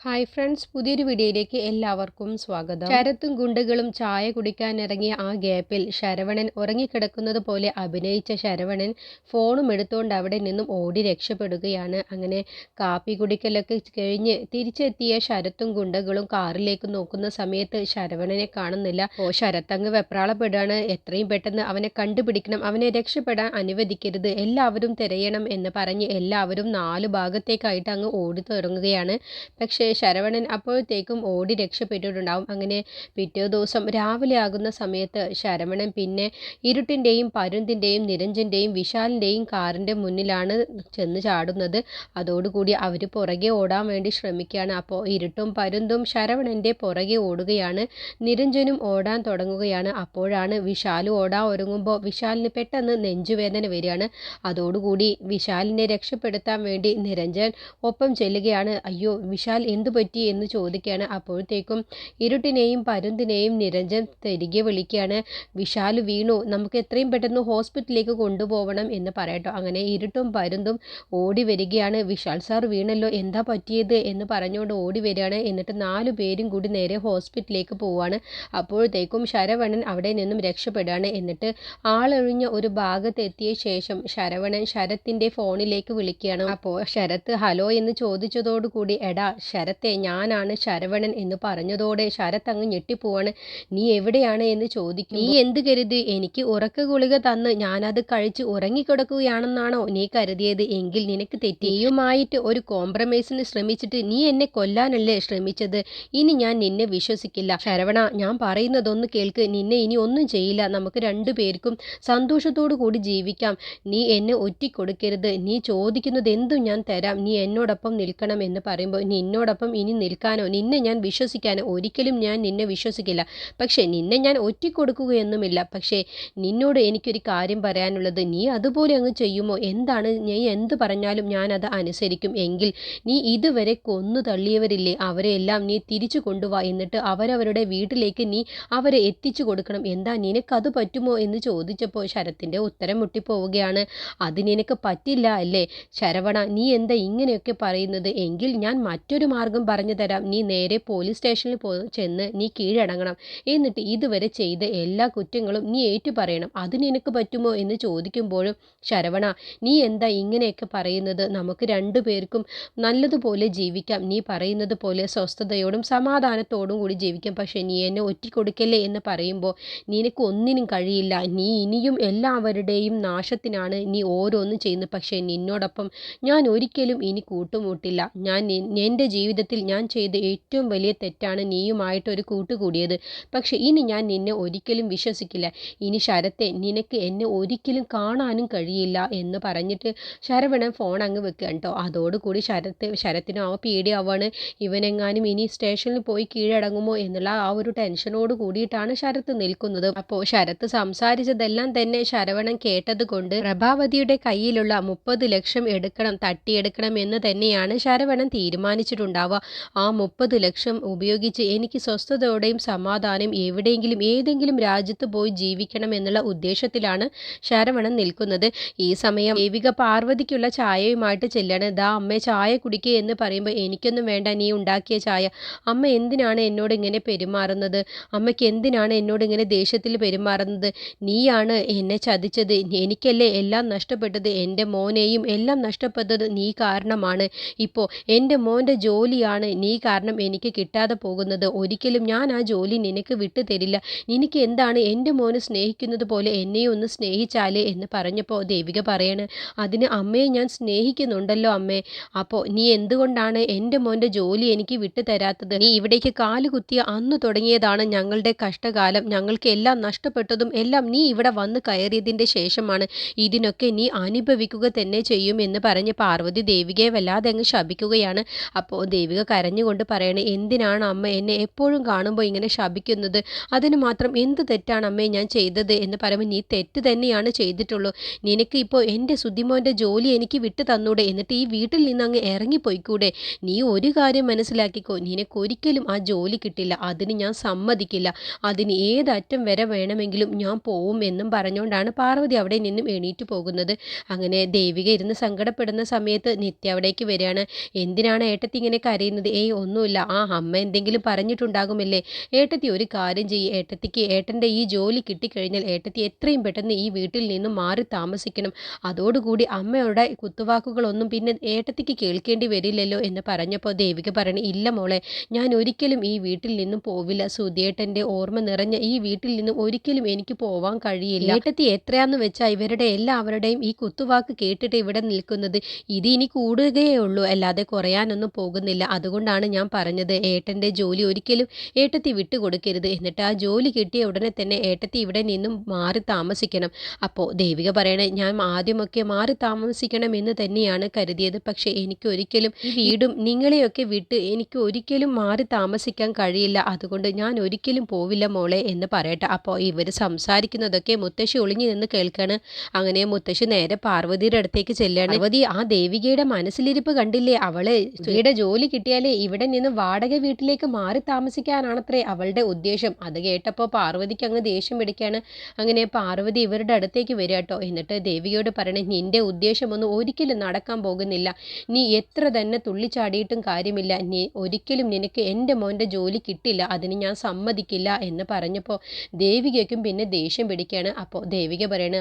Hi friends പുതിയൊരു വീഡിയോയിലേക്ക് എല്ലാവർക്കും സ്വാഗതം. ശരത്തും ഗുണ്ടകളും ചായ കുടിക്കാൻ ഇറങ്ങിയ ആ ഗ്യാപ്പിൽ ശരവണൻ ഉറങ്ങിക്കിടക്കുന്നത് പോലെ അഭിനയിച്ച ശരവണൻ ഫോണും എടുത്തുകൊണ്ട് അവിടെ നിന്നും ഓടി രക്ഷപ്പെടുകയാണ്. അങ്ങനെ കാപ്പി കുടിക്കലൊക്കെ കഴിഞ്ഞ് തിരിച്ചെത്തിയ ശരത്തും ഗുണ്ടകളും കാറിലേക്ക് നോക്കുന്ന സമയത്ത് ശരവണനെ കാണുന്നില്ല. ഓ ശരത്ത് അങ്ങ് വെപ്രാളപ്പെടുകയാണ്. എത്രയും പെട്ടെന്ന് അവനെ കണ്ടുപിടിക്കണം അവനെ രക്ഷപ്പെടാൻ അനുവദിക്കരുത് എല്ലാവരും തിരയണം എന്ന് പറഞ്ഞ് എല്ലാവരും നാല് ഭാഗത്തേക്കായിട്ട് അങ്ങ് ഓടി തുടങ്ങുകയാണ് പക്ഷേ ശരവണൻ അപ്പോഴത്തേക്കും ഓടി രക്ഷപ്പെട്ടിട്ടുണ്ടാവും. അങ്ങനെ പിറ്റേ ദിവസം രാവിലെ ആകുന്ന സമയത്ത് ശരവണൻ പിന്നെ ഇരുട്ടിന്റെയും പരുന്തിന്റെയും നിരഞ്ജന്റെയും വിശാലിന്റെയും കാറിന്റെ മുന്നിലാണ് ചെന്ന് ചാടുന്നത്. അതോടുകൂടി അവർ പുറകെ ഓടാൻ വേണ്ടി ശ്രമിക്കുകയാണ്. അപ്പോൾ ഇരുട്ടും പരുന്തും ശരവണന്റെ പുറകെ ഓടുകയാണ്. നിരഞ്ജനും ഓടാൻ തുടങ്ങുകയാണ്. അപ്പോഴാണ് വിശാൽ ഓടാൻ ഒരുങ്ങുമ്പോൾ വിശാലിന് പെട്ടെന്ന് നെഞ്ചുവേദന വരികയാണ്. അതോടുകൂടി വിശാലിനെ രക്ഷപ്പെടുത്താൻ വേണ്ടി നിരഞ്ജൻ ഒപ്പം ചെല്ലുകയാണ്. അയ്യോ വിശാൽ എന്തു പറ്റി എന്ന് ചോദിക്കുകയാണ് അപ്പോഴത്തേക്കും ഇരുട്ടിനെയും പരുന്തിനെയും നിരഞ്ജൻ തിരികെ വിളിക്കുകയാണ്. വിശാൽ വീണു നമുക്ക് എത്രയും പെട്ടെന്ന് ഹോസ്പിറ്റലിലേക്ക് കൊണ്ടുപോകണം എന്ന് പറയട്ടോ. അങ്ങനെ ഇരുട്ടും പരുന്തും ഓടി വരികയാണ്. വിശാൽ സാർ വീണല്ലോ എന്താ പറ്റിയത് എന്ന് പറഞ്ഞുകൊണ്ട് ഓടി വരികയാണ്. എന്നിട്ട് നാലു പേരും കൂടി നേരെ ഹോസ്പിറ്റലിലേക്ക് പോവുകയാണ് അപ്പോഴത്തേക്കും ശരവണൻ അവിടെ നിന്നും രക്ഷപ്പെടുകയാണ്. എന്നിട്ട് ആളൊഴിഞ്ഞ ഒരു ഭാഗത്തെത്തിയ ശേഷം ശരവണൻ ശരത്തിന്റെ ഫോണിലേക്ക് വിളിക്കുകയാണ്. അപ്പോൾ ശരത്ത് ഹലോ എന്ന് ചോദിച്ചതോടുകൂടി എടാ ശരത്തെ ഞാനാണ് ശരവണൻ എന്ന് പറഞ്ഞതോടെ ശരത്ത് അങ്ങ് ഞെട്ടിപ്പോവാണ്. നീ എവിടെയാണ് എന്ന് ചോദിക്കും നീ എന്ത് കരുതി? എനിക്ക് ഉറക്ക ഗുളിക തന്ന് ഞാനത് കഴിച്ച് ഉറങ്ങിക്കിടക്കുകയാണെന്നാണോ നീ കരുതിയത്? എങ്കിൽ നിനക്ക് തെറ്റിയുമായിട്ട് ഒരു കോംപ്രമൈസിന് ശ്രമിച്ചിട്ട് നീ എന്നെ കൊല്ലാനല്ലേ ശ്രമിച്ചത്? ഇനി ഞാൻ നിന്നെ വിശ്വസിക്കില്ല. ശരവണ ഞാൻ പറയുന്നതൊന്ന് കേൾക്ക്. നിന്നെ ഇനി ഒന്നും ചെയ്യില്ല. നമുക്ക് രണ്ടു പേർക്കും സന്തോഷത്തോടു കൂടി ജീവിക്കാം. നീ എന്നെ ഒറ്റിക്കൊടുക്കരുത്. നീ ചോദിക്കുന്നത് എന്തും ഞാൻ തരാം. നീ എന്നോടൊപ്പം നിൽക്കണം എന്ന് പറയുമ്പോൾ നിന്നോടൊപ്പം ഇനി നിൽക്കാനോ നിന്നെ ഞാൻ വിശ്വസിക്കാനോ ഒരിക്കലും ഞാൻ നിന്നെ വിശ്വസിക്കില്ല. പക്ഷേ നിന്നെ ഞാൻ ഒറ്റിക്കൊടുക്കുകയൊന്നുമില്ല. പക്ഷേ നിന്നോട് എനിക്കൊരു കാര്യം പറയാനുള്ളത് നീ അതുപോലെ അങ്ങ് ചെയ്യുമോ? എന്താണ് നീ എന്ത് പറഞ്ഞാലും ഞാൻ അത് അനുസരിക്കും. എങ്കിൽ നീ ഇതുവരെ കൊന്നു തള്ളിയവരില്ലേ? അവരെല്ലാം നീ തിരിച്ചു കൊണ്ടുവാ. എന്നിട്ട് അവരവരുടെ വീട്ടിലേക്ക് നീ അവരെ എത്തിച്ചു കൊടുക്കണം. എന്താ നിനക്കത് പറ്റുമോ? എന്ന് ചോദിച്ചപ്പോൾ ശരത്തിന്റെ ഉത്തരം മുട്ടിപ്പോവുകയാണ്. അത് നിനക്ക് പറ്റില്ല അല്ലേ? ശരവണ നീ എന്താ ഇങ്ങനെയൊക്കെ പറയുന്നത്? എങ്കിൽ ഞാൻ മറ്റൊരു മാർഗം പറഞ്ഞു തരാം. നീ നേരെ പോലീസ് സ്റ്റേഷനിൽ പോ ചെന്ന് നീ കീഴടങ്ങണം. എന്നിട്ട് ഇതുവരെ ചെയ്ത എല്ലാ കുറ്റങ്ങളും നീ ഏറ്റു പറയണം. അത് നിനക്ക് പറ്റുമോ എന്ന് ചോദിക്കുമ്പോഴും ശരവണ നീ എന്താ ഇങ്ങനെയൊക്കെ പറയുന്നത്? നമുക്ക് രണ്ടു പേർക്കും നല്ലതുപോലെ ജീവിക്കാം. നീ പറയുന്നത് പോലെ സ്വസ്ഥതയോടും സമാധാനത്തോടും കൂടി ജീവിക്കാം. പക്ഷേ നീ എന്നെ ഒറ്റിക്കൊടുക്കല്ലേ എന്ന് പറയുമ്പോൾ നിനക്ക് ഒന്നിനും കഴിയില്ല. നീ ഇനിയും എല്ലാവരുടെയും നാശത്തിനാണ് നീ ഓരോന്നും ചെയ്യുന്നത്. പക്ഷേ നിന്നോടൊപ്പം ഞാൻ ഒരിക്കലും ഇനി കൂട്ടുമുട്ടില്ല. ഞാൻ എന്റെ ജീവിതത്തിൽ ഞാൻ ചെയ്ത ഏറ്റവും വലിയ തെറ്റാണ് നീയുമായിട്ട് നീയുമായിട്ടൊരു കൂട്ടുകൂടിയത്. പക്ഷെ ഇനി ഞാൻ നിന്നെ ഒരിക്കലും വിശ്വസിക്കില്ല. ഇനി ശരത്തെ നിനക്ക് എന്നെ ഒരിക്കലും കാണാനും കഴിയില്ല എന്ന് പറഞ്ഞിട്ട് ശരവണൻ ഫോൺ അങ്ങ് വെക്കുക കേട്ടോ. അതോടുകൂടി ശരത്ത് ശരത്തിനും ആ പേടിയാവാണ്. ഇവനെങ്ങാനും ഇനി സ്റ്റേഷനിൽ പോയി കീഴടങ്ങുമോ എന്നുള്ള ആ ഒരു ടെൻഷനോട് കൂടിയിട്ടാണ് ശരത്ത് നിൽക്കുന്നത്. അപ്പോൾ ശരത്ത് സംസാരിച്ചതെല്ലാം തന്നെ ശരവണൻ കേട്ടത് കൊണ്ട് പ്രഭാവതിയുടെ കയ്യിലുള്ള മുപ്പത് ലക്ഷം എടുക്കണം തട്ടിയെടുക്കണം എന്ന് തന്നെയാണ് ശരവണൻ തീരുമാനിച്ചിട്ടുണ്ടാവുക ആ മുപ്പത് ലക്ഷം ഉപയോഗിച്ച് എനിക്ക് സ്വസ്ഥതയോടെയും സമാധാനം എവിടെയെങ്കിലും ഏതെങ്കിലും രാജ്യത്ത് പോയി ജീവിക്കണം എന്നുള്ള ഉദ്ദേശത്തിലാണ് ശരവണൻ നിൽക്കുന്നത്. ഈ സമയം ദേവിക പാർവതിക്കുള്ള ചായയുമായിട്ട് ചെല്ലാണ്. ദാ അമ്മ ചായ കുടിക്കുക എന്ന് പറയുമ്പോൾ എനിക്കൊന്നും വേണ്ട നീ ഉണ്ടാക്കിയ ചായ അമ്മ എന്തിനാണ് എന്നോട് ഇങ്ങനെ പെരുമാറുന്നത്? അമ്മയ്ക്ക് എന്തിനാണ് എന്നോട് ഇങ്ങനെ ദേഷ്യത്തിൽ പെരുമാറുന്നത്? നീയാണ് എന്നെ ചതിച്ചത്. എനിക്കല്ലേ എല്ലാം നഷ്ടപ്പെട്ടത്? എന്റെ മോനെയും എല്ലാം നഷ്ടപ്പെട്ടത് നീ കാരണമാണ്. ഇപ്പോൾ എന്റെ മോന്റെ ജോലിയാണ്. നീ കാരണം എനിക്ക് കിട്ടാതെ പോകുന്നത്. ഒരിക്കലും ഞാൻ ആ ജോലി നിനക്ക് വിട്ടു തരില്ല. നിനക്ക് എന്താണ് എന്റെ മോനെ സ്നേഹിക്കുന്നത് പോലെ എന്നെയും ഒന്ന് സ്നേഹിച്ചാലേ എന്ന് പറഞ്ഞപ്പോൾ ദേവിക പറയാണ് അതിന് അമ്മയെ ഞാൻ സ്നേഹിക്കുന്നുണ്ടല്ലോ അമ്മേ. അപ്പോൾ നീ എന്തുകൊണ്ടാണ് എന്റെ മോന്റെ ജോലി എനിക്ക് വിട്ടു തരാത്തത്? നീ ഇവിടേക്ക് കാൽ കുത്തിയ അന്ന് തുടങ്ങിയതാണ് ഞങ്ങളുടെ കഷ്ടകാലം. ഞങ്ങൾക്ക് എല്ലാം നഷ്ടപ്പെട്ടതും എല്ലാം നീ ഇവിടെ വന്ന് കയറിയതിന്റെ ശേഷമാണ്. ഇതിനൊക്കെ നീ അനുഭവിക്കുക തന്നെ ചെയ്യും എന്ന് പറഞ്ഞ് പാർവതി ദേവികയെ വല്ലാതെ അങ്ങ് ശപിക്കുകയാണ്. അപ്പോൾ ദേവിക കരഞ്ഞുകൊണ്ട് പറയണേ എന്തിനാണ് അമ്മ എന്നെ എപ്പോഴും കാണുമ്പോൾ ഇങ്ങനെ ശപിക്കുന്നത്? അതിന് മാത്രം എന്ത് തെറ്റാണ് അമ്മേ ഞാൻ ചെയ്തത് എന്ന് പറയുമ്പോൾ നീ തെറ്റ് തന്നെയാണ് ചെയ്തിട്ടുള്ളൂ. നിനക്ക് ഇപ്പോൾ എന്റെ സുധിമോന്റെ ജോലി എനിക്ക് വിട്ടു തന്നൂടെ എന്നിട്ട് ഈ വീട്ടിൽ നിന്ന് അങ്ങ് ഇറങ്ങിപ്പോയിക്കൂടെ? നീ ഒരു കാര്യം മനസ്സിലാക്കിക്കോ നിനക്കൊരിക്കലും ആ ജോലി കിട്ടില്ല അതിന് ഞാൻ സമ്മതിക്കില്ല. അതിന് ഏതറ്റം വരെ വേണമെങ്കിലും ഞാൻ പോവും എന്നും പറഞ്ഞുകൊണ്ടാണ് പാർവതി അവിടെ നിന്നും എണീറ്റ് പോകുന്നത്. അങ്ങനെ ദേവിക ഇരുന്ന് സങ്കടപ്പെടുന്ന സമയത്ത് നിത്യ അവിടേക്ക് വരികയാണ്. എന്തിനാണ് ഏട്ടത്തി ഇങ്ങനെ കരയുന്നത് ഏയ് ഒന്നുമില്ല. ആ അമ്മ എന്തെങ്കിലും പറഞ്ഞിട്ടുണ്ടാകുമല്ലേ? ഏട്ടത്തി ഒരു കാര്യം ചെയ്യ്. ഏട്ടത്തിക്ക് ഏട്ടന്റെ ഈ ജോലി കിട്ടിക്കഴിഞ്ഞാൽ ഏട്ടത്തി എത്രയും പെട്ടെന്ന് ഈ വീട്ടിൽ നിന്നും മാറി താമസിക്കണം. അതോടുകൂടി അമ്മയുടെ കുത്തുവാക്കുകളൊന്നും പിന്നെ ഏട്ടത്തിക്ക് കേൾക്കേണ്ടി വരില്ലല്ലോ എന്ന് പറഞ്ഞപ്പോൾ ദേവിക പറഞ്ഞു ഇല്ല മോളെ ഞാൻ ഒരിക്കലും ഈ വീട്ടിൽ നിന്നും പോവില്ല. സുധിയേട്ടന്റെ ഓർമ്മ നിറഞ്ഞ ഈ വീട്ടിൽ നിന്നും ഒരിക്കലും എനിക്ക് പോവാൻ കഴിയില്ല. ഏട്ടത്തി എത്രയാന്ന് വെച്ചാൽ ഇവരുടെ എല്ലാവരുടെയും ഈ കുത്തുവാക്ക് കേട്ടിട്ട് ഇവിടെ നിൽക്കുന്നത്. ഇത് ഇനി കൂടുകയേ ഉള്ളൂ. അല്ലാതെ കുറയാനൊന്നും പോകുന്നില്ല. അതുകൊണ്ടാണ് ഞാൻ പറഞ്ഞത് ഏട്ടന്റെ ജോലി ഒരിക്കലും ഏട്ടത്തി വിട്ടുകൊടുക്കരുത് എന്നിട്ട് ആ ജോലി കിട്ടിയ ഉടനെ തന്നെ ഏട്ടത്തി ഇവിടെ നിന്നും മാറി താമസിക്കണം. അപ്പോൾ ദേവിക പറയണേ ഞാൻ ആദ്യമൊക്കെ മാറി താമസിക്കണം എന്ന് തന്നെയാണ് കരുതിയത്. പക്ഷേ എനിക്ക് ഒരിക്കലും വീടും നിങ്ങളെയൊക്കെ വിട്ട് എനിക്ക് ഒരിക്കലും മാറി താമസിക്കാൻ കഴിയില്ല. അതുകൊണ്ട് ഞാൻ ഒരിക്കലും പോവില്ല മോളെ എന്ന് പറയട്ടെ. അപ്പോൾ ഇവർ സംസാരിക്കുന്നതൊക്കെ മുത്തശ്ശി ഒളിഞ്ഞു നിന്ന് കേൾക്കാണ്. അങ്ങനെ മുത്തശ്ശി നേരെ പാർവതിയുടെ അടുത്തേക്ക് ചെല്ലുകയാണ് പാർവതി ആ ദേവികയുടെ മനസ്സിലിരിപ്പ് കണ്ടില്ലേ? അവളെ സ്ത്രീയുടെ ജോലി കിട്ടിയാലേ ഇവിടെ നിന്ന് വാടക വീട്ടിലേക്ക് മാറി താമസിക്കാനാണത്രേ അവളുടെ ഉദ്ദേശം. അത് കേട്ടപ്പോൾ പാർവതിക്ക് അങ്ങ് ദേഷ്യം പിടിക്കുകയാണ് അങ്ങനെ പാർവതി ഇവരുടെ അടുത്തേക്ക് വരിക കേട്ടോ. എന്നിട്ട് ദേവിയോട് പറയണേ നിന്റെ ഉദ്ദേശമൊന്നും ഒരിക്കലും നടക്കാൻ പോകുന്നില്ല. നീ എത്ര തന്നെ തുള്ളിച്ചാടിയിട്ടും കാര്യമില്ല. നീ ഒരിക്കലും നിനക്ക് എന്റെ മോന്റെ ജോലി കിട്ടില്ല. അതിന് ഞാൻ സമ്മതിക്കില്ല. എന്ന് പറഞ്ഞപ്പോൾ ദേവികയ്ക്കും പിന്നെ ദേഷ്യം പിടിക്കുകയാണ് അപ്പോൾ ദേവിക പറയണ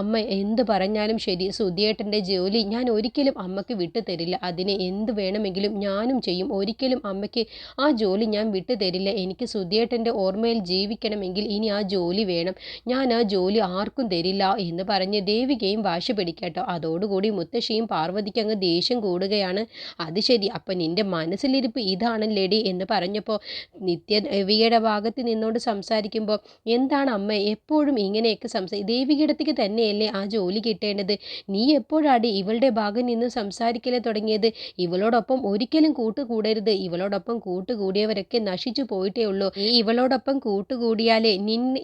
അമ്മ എന്ത് പറഞ്ഞാലും ശരി. സുധിയേട്ടന്റെ ജോലി ഞാൻ ഒരിക്കലും അമ്മയ്ക്ക് വിട്ടു തരില്ല അതിന് എന്ത് വേണമെങ്കിലും ഞാനും ചെയ്യും. ഒരിക്കലും അമ്മയ്ക്ക് ആ ജോലി ഞാൻ വിട്ടു തരില്ല. എനിക്ക് സുധിയേട്ടന്റെ ഓർമ്മയിൽ ജീവിക്കണമെങ്കിൽ ഇനി ആ ജോലി വേണം. ഞാൻ ആ ജോലി ആർക്കും തരില്ല എന്ന് പറഞ്ഞ് ദേവികയും വാശി പിടിക്കട്ടോ. അതോടുകൂടി മുത്തശ്ശിയും പാർവതിക്ക് അങ്ങ് ദേഷ്യം കൂടുകയാണ്. അത് ശരി. അപ്പം നിന്റെ മനസ്സിലിരിപ്പ് ഇതാണല്ലേടി എന്ന് പറഞ്ഞപ്പോൾ നിത്യ ദേവികയുടെ ഭാഗത്ത് നിന്നോട് സംസാരിക്കുമ്പോൾ എന്താണ് അമ്മ എപ്പോഴും ഇങ്ങനെയൊക്കെ സംസാരി ദേവികയിടത്തേക്ക് തന്നെയല്ലേ ആ ജോലി കിട്ടേണ്ടത്? നീ എപ്പോഴാടി ഇവളുടെ ഭാഗം നിന്ന് സംസാരിക്കലേ തുടങ്ങിയത്? ഇവളോടൊപ്പം ഒരിക്കലും കൂട്ടുകൂടരുത്. ഇവളോടൊപ്പം കൂട്ടുകൂടിയവരൊക്കെ നശിച്ചു പോയിട്ടേ ഉള്ളൂ. നീ ഇവളോടൊപ്പം കൂട്ടുകൂടിയാലേ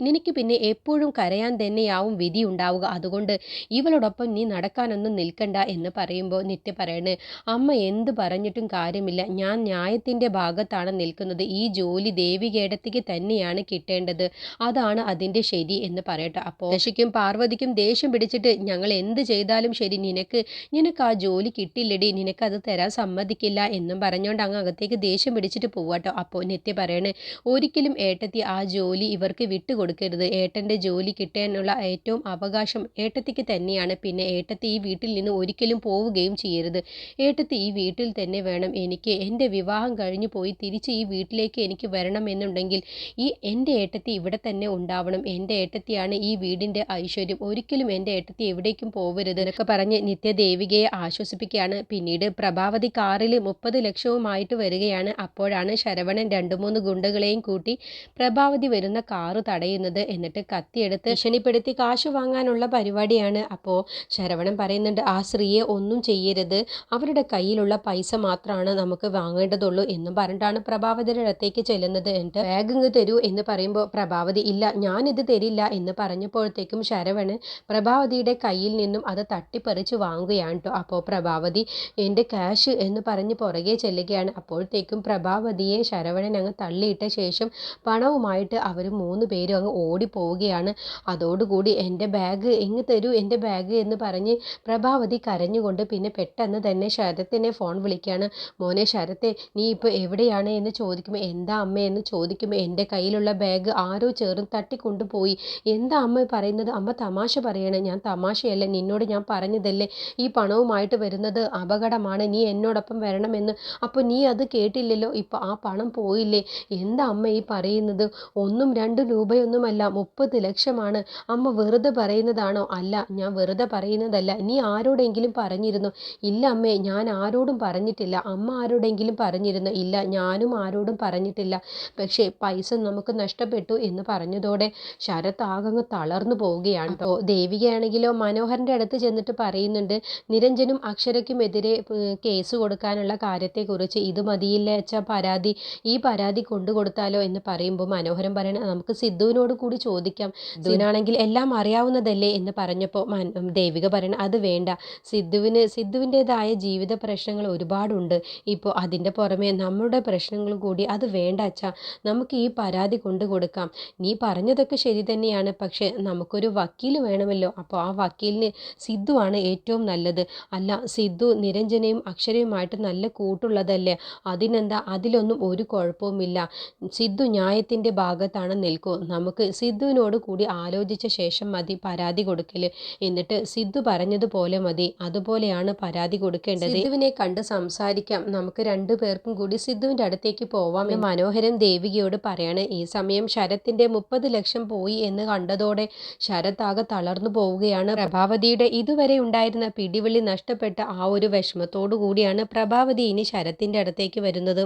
നിനക്ക് പിന്നെ എപ്പോഴും കരയാൻ തന്നെയാവും വിധി ഉണ്ടാവുക. അതുകൊണ്ട് ഇവളോടൊപ്പം നീ നടക്കാനൊന്നും നിൽക്കണ്ട എന്ന് പറയുമ്പോൾ നിത്യ പറയണ് അമ്മ എന്ത് പറഞ്ഞിട്ടും കാര്യമില്ല. ഞാൻ ന്യായത്തിന്റെ ഭാഗത്താണ് നിൽക്കുന്നത്. ഈ ജോലി ദേവികേടത്തേക്ക് തന്നെയാണ് കിട്ടേണ്ടത്. അതാണ് അതിന്റെ ശരി എന്ന് പറയട്ടെ. അപ്പോൾ ദശയ്ക്കും പാർവതിക്കും ദേഷ്യം പിടിച്ചിട്ട് ഞങ്ങൾ എന്ത് ചെയ്താലും ശരി. നിനക്ക് നിനക്ക് ആ ജോലി കിട്ടില്ലടി. അത് തരാൻ സമ്മതിക്കില്ല എന്നും പറഞ്ഞുകൊണ്ട് അങ്ങ് അകത്തേക്ക് ദേഷ്യം പിടിച്ചിട്ട് പോവാട്ടോ. അപ്പോൾ നിത്യ പറയണേ ഒരിക്കലും ഏട്ടത്തി ആ ജോലി ഇവർക്ക് വിട്ടുകൊടുക്കരുത് ഏട്ടന്റെ ജോലി കിട്ടാനുള്ള ഏറ്റവും അവകാശം ഏട്ടത്തിക്ക് തന്നെയാണ്. പിന്നെ ഏട്ടത്തി ഈ വീട്ടിൽ നിന്ന് ഒരിക്കലും പോവുകയും ചെയ്യരുത്. ഏട്ടത്തി ഈ വീട്ടിൽ തന്നെ വേണം. എനിക്ക് എന്റെ വിവാഹം കഴിഞ്ഞു പോയി തിരിച്ച് ഈ വീട്ടിലേക്ക് എനിക്ക് വരണമെന്നുണ്ടെങ്കിൽ ഈ എന്റെ ഏട്ടത്തി ഇവിടെ തന്നെ ഉണ്ടാവണം. എന്റെ ഏട്ടത്തിയാണ് ഈ വീടിന്റെ ഐശ്വര്യം. ഒരിക്കലും എന്റെ ഏട്ടത്തി എവിടേക്കും പോവരുത്. എന്നൊക്കെ പറഞ്ഞ് നിത്യദേവികയെ ആശ്വസിപ്പിക്കുകയാണ്. പിന്നീട് പ്രഭാവതി കാറിൽ മുപ്പത് ലക്ഷവുമായിട്ട് വരികയാണ്. അപ്പോഴാണ് ശരവണൻ രണ്ടു മൂന്ന് ഗുണ്ടകളെയും കൂട്ടി പ്രഭാവതി വരുന്ന കാറ് തടയുന്നത്. എന്നിട്ട് കത്തിയെടുത്ത് ഭീഷണിപ്പെടുത്തി കാശ് വാങ്ങാനുള്ള പരിപാടിയാണ്. അപ്പോൾ ശരവണൻ പറയുന്നുണ്ട് ആ സ്ത്രീയെ ഒന്നും ചെയ്യരുത്. അവരുടെ കയ്യിലുള്ള പൈസ മാത്രമാണ് നമുക്ക് വാങ്ങേണ്ടതുള്ളൂ എന്നും പറഞ്ഞിട്ടാണ് പ്രഭാവതിയുടെ അടുത്തേക്ക് ചെല്ലുന്നത്. എന്നിട്ട് ബാഗ് ഇങ്ങ് തരൂ എന്ന് പറയുമ്പോൾ പ്രഭാവതി ഇല്ല ഞാനിത് തരില്ല എന്ന് പറഞ്ഞപ്പോഴത്തേക്കും ശരവണൻ പ്രഭാവതിയുടെ കയ്യിൽ നിന്നും അത് തട്ടിപ്പറിച്ച് വാങ്ങുകയാണ് കേട്ടോ അപ്പോൾ പ്രഭാവതി എന്റെ ക്യാഷ് എന്ന് പറഞ്ഞ് പുറകെ ചെല്ലുകയാണ്. അപ്പോഴത്തേക്കും പ്രഭാവതിയെ ശരവണൻ അങ്ങ് തള്ളിയിട്ട ശേഷം പണവുമായിട്ട് അവർ മൂന്ന് പേരും അങ്ങ് ഓടിപ്പോവുകയാണ്. അതോടുകൂടി എന്റെ ബാഗ് എങ്ങ് തരൂ? എന്റെ ബാഗ് എന്ന് പറഞ്ഞ് പ്രഭാവതി കരഞ്ഞുകൊണ്ട് പിന്നെ പെട്ടെന്ന് തന്നെ ശരത്തിനെ ഫോൺ വിളിക്കുകയാണ്. മോനെ ശരത്തെ നീ ഇപ്പോൾ എവിടെയാണ്? എന്ന് ചോദിക്കുമ്പോൾ എന്താ അമ്മ? എന്ന് ചോദിക്കുമ്പോൾ എന്റെ കയ്യിലുള്ള ബാഗ് ആരോ ചേർന്ന് തട്ടിക്കൊണ്ടുപോയി. എന്താ അമ്മ പറയുന്നത്? അമ്മ തമാശ പറയണേ. ഞാൻ തമാശയല്ല. നിന്നോട് ഞാൻ പറഞ്ഞതല്ലേ. ഈ പണവുമായിട്ട് വരുന്നത് അപകടമാണ്. നീ എന്നോടൊപ്പം വരണമെന്ന് അപ്പോൾ നീ അത് കേട്ടില്ലല്ലോ? ഇപ്പോൾ ആ പണം പോയില്ലേ? എന്താ അമ്മ ഈ പറയുന്നത്? ഒന്നും രണ്ട് രൂപയൊന്നുമല്ല മുപ്പത് ലക്ഷമാണ്. അമ്മ വെറുതെ പറയുന്നതാണോ? അല്ല ഞാൻ വെറുതെ പറയുന്നതല്ല. നീ ആരോടെങ്കിലും പറഞ്ഞിരുന്നു? ഇല്ല അമ്മേ ഞാൻ ആരോടും പറഞ്ഞിട്ടില്ല. അമ്മ ആരോടെങ്കിലും പറഞ്ഞിരുന്നു? ഇല്ല ഞാനും ആരോടും പറഞ്ഞിട്ടില്ല. പക്ഷേ പൈസ നമുക്ക് നഷ്ടപ്പെട്ടു എന്ന് പറഞ്ഞതോടെ ശരത് ആകങ്ങ് തളർന്നു പോവുകയാണ്. അപ്പോൾ ദേവികയാണെങ്കിലോ മനോഹരന്റെ അടുത്ത് ചെന്നിട്ട് പറയുന്നുണ്ട് നിരഞ്ജനും അക്ഷരയ്ക്കുമെതിരെ കേസ് കൊടുക്കാനുള്ള കാര്യത്തെക്കുറിച്ച് ഇത് മതിയില്ല അച്ഛാ പരാതി. ഈ പരാതി കൊണ്ടു കൊടുത്താലോ എന്ന് പറയുമ്പോൾ മനോഹരൻ പറയണ നമുക്ക് സിദ്ധുവിനോട് കൂടി ചോദിക്കാം. സിദ്ധുവിനാണെങ്കിൽ എല്ലാം അറിയാവുന്നതല്ലേ എന്ന് പറഞ്ഞപ്പോൾ ദേവിക പറയണ അത് വേണ്ട. സിദ്ധുവിന് സിദ്ധുവിന്റെതായ ജീവിത പ്രശ്നങ്ങൾ ഒരുപാടുണ്ട്. ഇപ്പോൾ അതിന്റെ പുറമെ നമ്മുടെ പ്രശ്നങ്ങൾ കൂടി അത് വേണ്ട അച്ഛാ. നമുക്ക് ഈ പരാതി കൊണ്ടു കൊടുക്കാം നീ പറഞ്ഞതൊക്കെ ശരി തന്നെയാണ് പക്ഷേ നമുക്കൊരു വക്കീൽ വേണമല്ലോ. അപ്പോൾ ആ വക്കീലിന് സിദ്ധുവാണ് ഏറ്റവും നല്ലത്. അല്ല സിദ്ധു നിരഞ്ജനയും അക്ഷരയുമായിട്ട് നല്ല പറഞ്ഞിട്ടുള്ളതല്ലേ അതിനെന്താ? അതിലൊന്നും ഒരു കുഴപ്പവുമില്ല. സിദ്ധു ന്യായത്തിന്റെ ഭാഗത്താണ് നിൽക്കൂ. നമുക്ക് സിദ്ധുവിനോട് കൂടി ആലോചിച്ച ശേഷം മതി പരാതി കൊടുക്കൽ എന്നിട്ട് സിദ്ധു പറഞ്ഞതുപോലെ മതി. അതുപോലെയാണ് പരാതി കൊടുക്കേണ്ടത്. സിദ്ധുവിനെ കണ്ട് സംസാരിക്കാം. നമുക്ക് രണ്ടു പേർക്കും കൂടി സിദ്ധുവിന്റെ അടുത്തേക്ക് പോവാം മനോഹരൻ ദേവികയോട് പറയാണ്. ഈ സമയം ശരത്തിന്റെ മുപ്പത് ലക്ഷം പോയി എന്ന് കണ്ടതോടെ ശരത് ആകെ തളർന്നു പോവുകയാണ്. പ്രഭാവതിയുടെ ഇതുവരെ ഉണ്ടായിരുന്ന പിടിവിളി നഷ്ടപ്പെട്ട ആ ഒരു വിഷമത്തോടു കൂടിയാണ് പ്രഭാവതി ഇനി ശരത്തിന്റെ അടുത്തേക്ക് വരുന്നത്